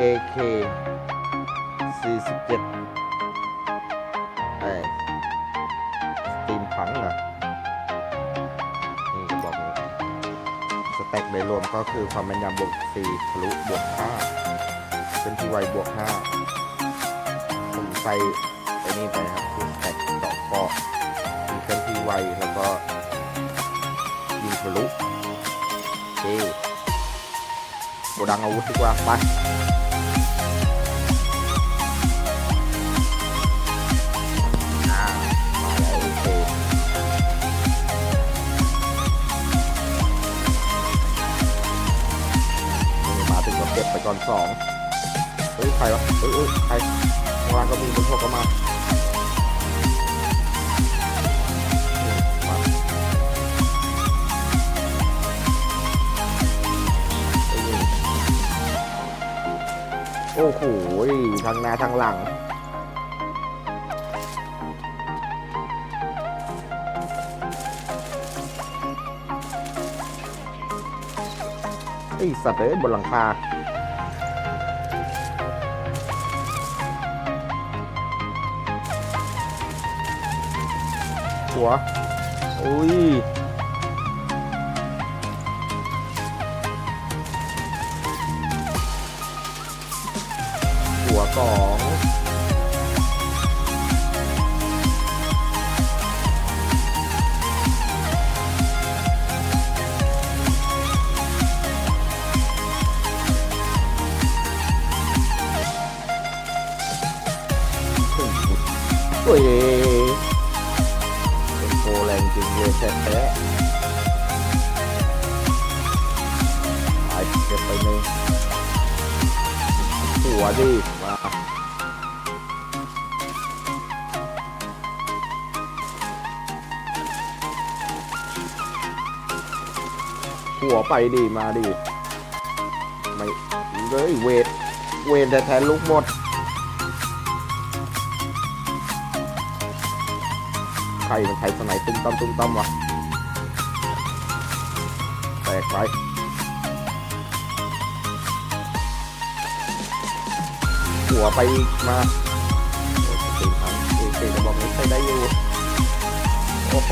AK 47ไอ้สตีมพังเหรอ นี่ก็บอกนี้สแต็กโดยรวมก็คือความแม่นยำบวก 4 ทะลุบวก 5 เป็นที่ไวบวก 5 ผมใส่ไอ้นี่ไปครับคือสแต็กดอกกาะมีเคลื่อนที่ไวแล้วก็ยิงทะลุโอเคโกดังอาวุธดีกว่าไป อนสองเฮ้ยใครวะเฮ้ยเฮ้ยใครข้างล่างก็มีคนโทรเข้ามาโอ้โหทางหน้าทางหลังไอสัตว์เอ้ยบนหลังคา หัวอุ้ยหัวสองโอ้ย รงจริงเลยแท้ๆไปเก็บไปหนึ่งหัวดิมาหัวไปดิมาดิไม่เลยเวท เวทแต่แทนลูกหมด ใครมันใช้สไนตุ้มตั้มตุ้มตั้มวะแตกไปหัวไปอีกมาเออสติทันเอเกระบอกไม่ใช่ได้อยู่ โอ้โห